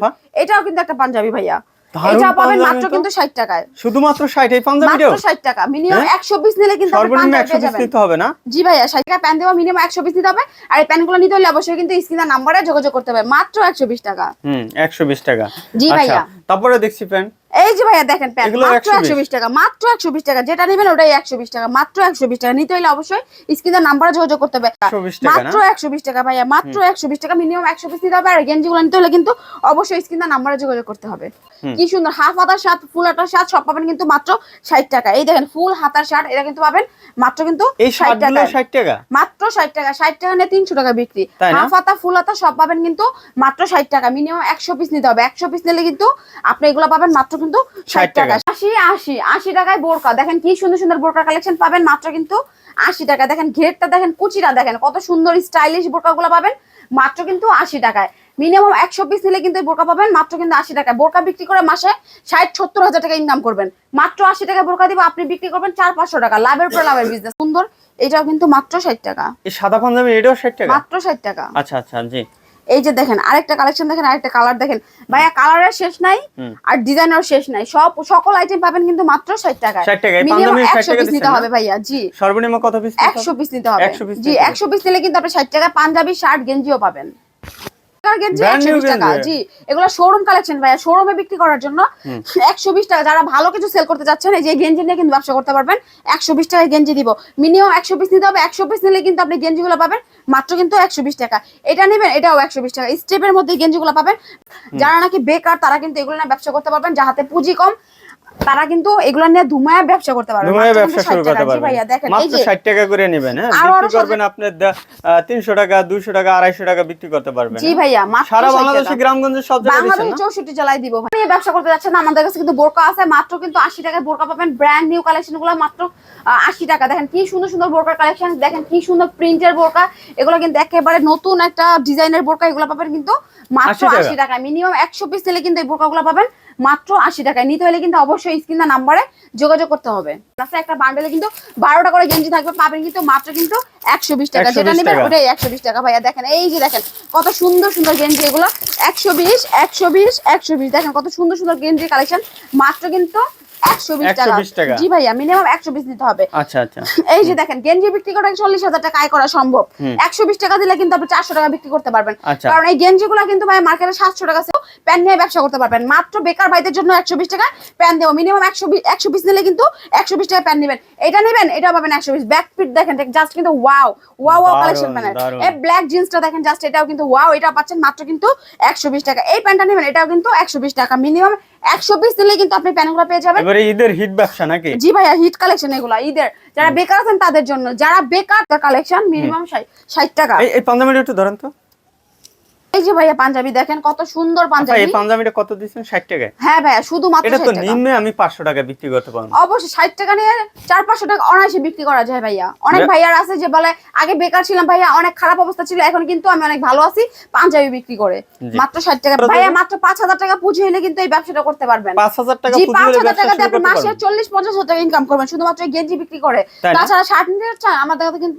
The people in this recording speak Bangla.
আপা এটাও কিন্তু একটা পাঞ্জাবি ভাইয়া। এটা পাবেন মাত্র কিন্তু 60 টাকায়। শুধুমাত্র 60 এই পাঞ্জাবিটাও? মাত্র 60 টাকা। মিনিমাম হ্যাঁ? 100 পিস নিলে কিন্তু আপনি সর্বনিম্ন 100 পিস নিতে হবে না? জি ভাইয়া 60 টাকা প্যান দেওয়া মিনিমাম 100 পিস নিতে হবে। আর এই প্যানগুলো নিতে হলে অবশ্যই কিন্তু নাম্বারে যোগাযোগ করতে হবে। মাত্র 120 টাকা। হুম 120 টাকা। জি আচ্ছা ভাইয়া। তারপরে দেখছি প্যান এই যে ভাইয়া দেখেন প্যান এগুলো মাত্র 120 120 টাকা মাত্র 120 টাকা যেটা নেবেন ওটাই 120 টাকা মাত্র 120 টাকা। নিতে হলে অবশ্যই স্ক্রিনের নাম্বারে যোগাযোগ করতে হবে। 120 টাকা না? মাত্র 120 টাকা ভাইয়া মাত্র 120 টাকা মিনিমাম 100 পিস নিতে হবে। আর গেঞ্জিগুলো নিতে হলে কিন্তু অবশ্যই স্ক্রিনের নাম্বারে যোগাযোগ করতে হবে। কি সুন্দর হাফ হাতার শার্ট ফুল হাতার শার্ট সব পাবেন কিন্তু মাত্র 60 টাকা। এই দেখেন ফুল হাতার শার্ট এটা কিন্তু পাবেন মাত্র কিন্তু এই 60 শার্টগুলো টাকা 60 টাকা? মাত্র 60 টাকা 60 টাকা নিয়ে 300 টাকা বিক্রি। হাফ হাতা ফুল হাতা সব পাবেন কিন্তু মাত্র 60 টাকা। মিনিমাম 100 পিস নিতে হবে। 100 পিস নিলে কিন্তু আপনি এগুলো পাবেন মাত্র কিন্তু 60 60 টাকা। টাকা। 80 80 80 টাকায় বোরকা। দেখেন কি সুন্দর সুন্দর বোরকা কালেকশন পাবেন মাত্র কিন্তু 80 টাকা। দেখেন ঘেরটা দেখেন কুচিটা দেখেন কত সুন্দর স্টাইলিশ বোরকাগুলো পাবেন মাত্র কিন্তু 80 টাকায়। মিনিমাম 100 পিস নিলে কিন্তু বোরকা পাবেন মাত্র কিন্তু 80 টাকায়। বোরকা বিক্রি করে মাসে 60 70 হাজার টাকা ইনকাম করবেন। মাত্র 80 টাকায় বোরকা দিব আপনি বিক্রি করবেন 4 500 টাকা। লাভের পর লাভের বিজনেস সুন্দর এটাও কিন্তু মাত্র 60 টাকা। সাদা পাঞ্জাবি এটাও 60 টাকা? মাত্র 60 টাকা। আচ্ছা আচ্ছা জি। এই যে দেখেন আরেকটা কালেকশন দেখেন আরেকটা কালার দেখেন। ভাইয়া কালারের শেষ নাই আর ডিজাইনের শেষ নাই। সব সকল আইটেম পাবেন কিন্তু মাত্র 60 টাকা 60 টাকা, মিনিমাম পাঞ্জাবি 60 100 টাকা পিস নিতে হবে ভাইয়া জি। সর্বনিম্ন কত পিস 100 পিস নিতে হবে। জি একশো 100 পিস নিলে কিন্তু আপনি 60 টাকা পাঞ্জাবি শার্ট গেঞ্জিও পাবেন। টাকা জি এগুলো শোরুম কালেকশন ভাইয়া শোরুমে বিক্রি করার জন্য 120 টাকা। যারা ভালো কিছু সেল করতে চাচ্ছেন এই যে গেঞ্জি নিয়ে কিন্তু ব্যবসা করতে পারবেন 120 টাকায় গেঞ্জি দিব। মিনিমাম 100 পিস নিতে হবে 100 পিস নিলে কিন্তু আপনি গেঞ্জিগুলো পাবেন মাত্র কিন্তু 120 টাকা। এটা নেবেন এটাও 120 টাকা। স্টেপের মধ্যে গেঞ্জিগুলো পাবেন। যারা নাকি বেকার তারা কিন্তু এগুলো না ব্যবসা করতে পারবেন যাহাতে পুঁজি কম। তারা কিন্তু এগুলো নিয়ে ধুমায়া ব্যবসা করতে পারবে। ধুমায় ব্যবসা শুরু করতে জি ভাইয়া দেখেন এই মাত্র যে 60 টাকা করে নেবেন হ্যাঁ? বিক্রি করবেন আপনি 300 টাকা 200 টাকা 250 টাকা বিক্রি করতে পারবেন জি ভাইয়া মাত্র সারা 60 বাংলাদেশে গ্রামগঞ্জে সব জায়গায় দিচ্ছেন বাংলাদেশ না চৌষট্টি জেলায় দিব। ভাই ব্যবসা করতে যাচ্ছেন আমাদের কাছে কিন্তু বোরকা আছে মাত্র কিন্তু আশি টাকায় বোরকা পাবেন। ব্র্যান্ড নিউ কালেকশনগুলো মাত্র আশি টাকা। দেখেন কি সুন্দর সুন্দর বোরকার কালেকশন দেখেন কি সুন্দর প্রিন্টের বোরকা। এগুলো কিন্তু একেবারে নতুন একটা ডিজাইনের বোরকা এগুলো পাবেন কিন্তু মাত্র 80 টাকা। মিনিমাম একশো পিস নিলে কিন্তু এই বোরকাগুলো পাবেন। মাত্র আশি টাকায়। নিতে হলে কিন্তু অবশ্যই স্ক্রিন নাম্বারে যোগাযোগ করতে হবে। তাছাড়া একটা বান্ডেলে কিন্তু বারোটা করে গেঞ্জি থাকবে পাবেন কিন্তু মাত্র কিন্তু একশো বিশ টাকা। 120 যেটা নেবেন ওটাই একশো বিশ টাকা। ভাইয়া দেখেন এই যে দেখেন কত সুন্দর সুন্দর গেঞ্জি এগুলো। একশো বিশ একশো বিশ একশো বিশ। দেখেন কত সুন্দর সুন্দর গেঞ্জি কালেকশন মাত্র কিন্তু 120 টাকা। জি ভাইয়া মিনিমাম একশো বিশ নিতে হবে আচ্ছা আচ্ছা এই যে দেখেন গেঞ্জি বিক্রি করে চল্লিশ হাজার টাকা আয় করা সম্ভব একশো বিশ টাকা দিলে কিন্তু আপনি চারশো টাকা বিক্রি করতে পারবেন আচ্ছা। কারণ এই গেঞ্জিগুলো কিন্তু ভাই মার্কেটে সাতশো টাকা প্যান নিয়ে ব্যবসা করতে পারবেন মাত্র বেকার ভাইদের জন্য একশো বিশ টাকা প্যান দেবো মিনিমাম একশো একশো নিলে কিন্তু একশো বিশ টাকা প্যান নেবেন এটা নেবেন এটা পাবেন একশো বিশ ব্যাক ফিট দেখেন জাস্ট কিন্তু wow wow wow collection panel এই ব্ল্যাক জিন্সটা দেখেন জাস্ট এটাও কিন্তু ওয়াও এটা পাচ্ছেন মাত্র কিন্তু একশো বিশ টাকা এই প্যান্টটা নেবেন এটাও কিন্তু একশো বিশ টাকা মিনিমাম একশো পিস নিলে কিন্তু আপনি প্যানগুলো পেয়ে যাবেন এবারে ঈদের হিট ব্যবসা নাকি? জি ভাইয়া হিট কালেকশন এগুলো ঈদের। যারা বেকার আছেন তাদের জন্য যারা বেকার কালেকশন মিনিমাম ষাট টাকা। এই পনেরো মিনিট একটু ধরেন তো। এই যে ভাইয়া পাঞ্জাবি দেখেন কত সুন্দর পাঞ্জাবি এই পাঞ্জাবিটা কত দিচ্ছেন 60 টাকায়? হ্যাঁ ভাইয়া শুধুমাত্র এটা তো নিম্নে আমি 500 টাকা বিক্রি করতে পারব। অবশ্যই ষাট টাকা নিয়ে চার পাঁচশো টাকা অনায়াসে বিক্রি করা যায় ভাইয়া। অনেক ভাইয়ার আছে যে বলে আগে বেকার ছিলাম ভাইয়া অনেক খারাপ অবস্থা ছিল এখন কিন্তু আমি অনেক ভালো আছি পাঞ্জাবি বিক্রি করে। মাত্র ষাট টাকা। ভাইয়া মাত্র পাঁচ হাজার টাকা পুঁজি হলে কিন্তু এই ব্যবসাটা করতে পারবেন। 5000 টাকা পুঁজি হলে হাজার ব্যবসা টাকা দিয়ে আপনি মাসে পারবেন। চল্লিশ পঞ্চাশ হাজার টাকা ইনকাম করবেন শুধুমাত্র গেঞ্জি বিক্রি করে। তাছাড়া শার্ট নিতে চান আমাদের কাছে কিন্তু